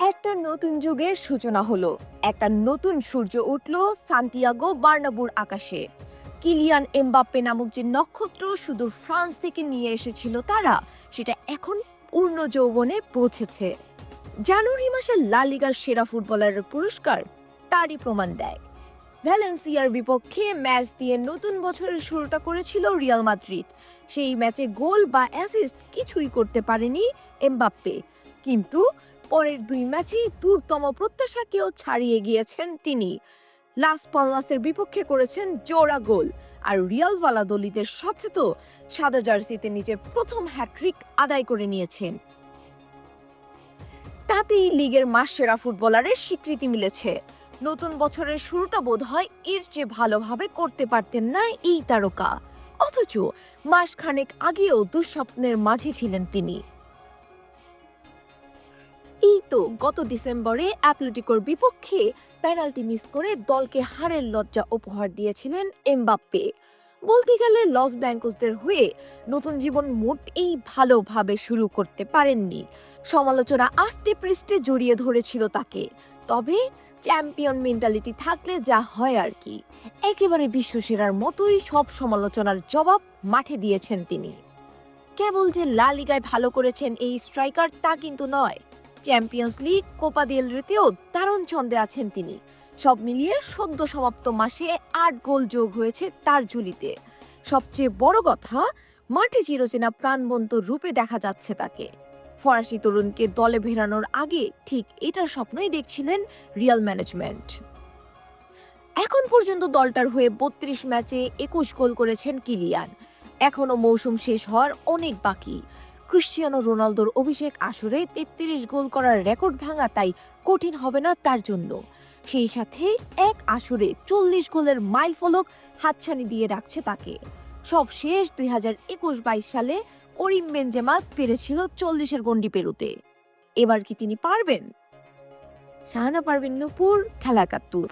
একটা নতুন যুগের সূচনা হলো। একটা নতুন সূর্য উঠল সান্তিয়াগো বার্নাবুর আকাশে। কিলিয়ান এমবাপ্পে নামক যে নক্ষত্র সুদূর ফ্রান্স থেকে নিয়ে এসেছিল তারা, সেটা এখন পূর্ণ যৌবনে পৌঁছেছে। জানুয়ারি মাসে লালিগার সেরা ফুটবলারের পুরস্কার তারই প্রমাণ দেয়। ভ্যালেন্সিয়ার বিপক্ষে ম্যাচ দিয়ে নতুন বছরের শুরুটা করেছিল রিয়াল মাদ্রিদ। সেই ম্যাচে গোল বা অ্যাসিস্ট কিছুই করতে পারেনি এমবাপ্পে। কিন্তু পরের দুই ম্যাচেই দূরতম প্রত্যাশাকেও ছাড়িয়ে গিয়েছেন তিনি। লাস পালনাসের বিপক্ষে করেছেন জোড়া গোল, আর রিয়াল ভালাদলিদের সাথে তো সাদা জার্সিতে নিজের প্রথম হ্যাট্রিক আদায় করে নিয়েছেন। তাতেই লিগের মাস সেরা ফুটবলারের স্বীকৃতি মিলেছে। নতুন বছরের শুরুটা বোধ হয় এর চেয়ে ভালোভাবে করতে পারতেন না এই তারকা। অথচ মাসখানেক আগেও দুঃস্বপ্নের মাঝে ছিলেন তিনি। এই তো গত ডিসেম্বরে অ্যাথলেটিকোর বিপক্ষে পেনাল্টি মিস করে দলকে হারের লজ্জা উপহার দিয়েছিলেন এমবাপ্পে। বলতে গেলে লস ব্যাঙ্কসদের হয়ে নতুন জীবন মোটেই ভালোভাবে শুরু করতে পারেননি। সমালোচনা আষ্টে পৃষ্ঠে জড়িয়ে ধরেছিল তাকে। তবে চ্যাম্পিয়ন মেন্টালিটি থাকলে যা হয় আর কি। একেবারে বিশ্বসেরার মতোই সব সমালোচনার জবাব মাঠে দিয়েছেন তিনি। কেবল যে লা লিগায় ভালো করেছেন এই স্ট্রাইকার তা কিন্তু নয়। চ্যাম্পিয়ন্স লিগ, কোপা দেল রেতেও দারুণ ছন্দে আছেন তিনি। সব মিলিয়ে সদ্য সমাপ্ত মাসে আট গোল যোগ হয়েছে তার ঝুলিতে। সবচেয়ে বড় কথা, মাঠে চিরচেনা প্রাণবন্ত রূপে দেখা যাচ্ছে তাকে। ফরাসি তরুণকে দলে ভেরানোর আগে ঠিক এটার স্বপ্নই দেখছিলেন রিয়াল ম্যানেজমেন্ট। এখন পর্যন্ত দলটার হয়ে বত্রিশ ম্যাচে একুশ গোল করেছেন কিলিয়ান। এখনও মৌসুম শেষ হওয়ার অনেক বাকি। ক্রিশ্চিয়ানো রোনালদোর অভিষেক আসরে তেত্রিশ গোল করার রেকর্ড ভাঙা তাই কঠিন হবে না তার জন্য। সেই সাথে এক আসরে চল্লিশ গোলের মাইল ফলক হাতছানি দিয়ে রাখছে তাকে। সব শেষ দুই হাজার একুশ বাইশ সালে করিম বেঞ্জেমা পেরেছিল চল্লিশের গন্ডি পেরুতে। এবার কি তিনি পারবেন? শাহানা পারবেন নূপুর খেলা একাত্তর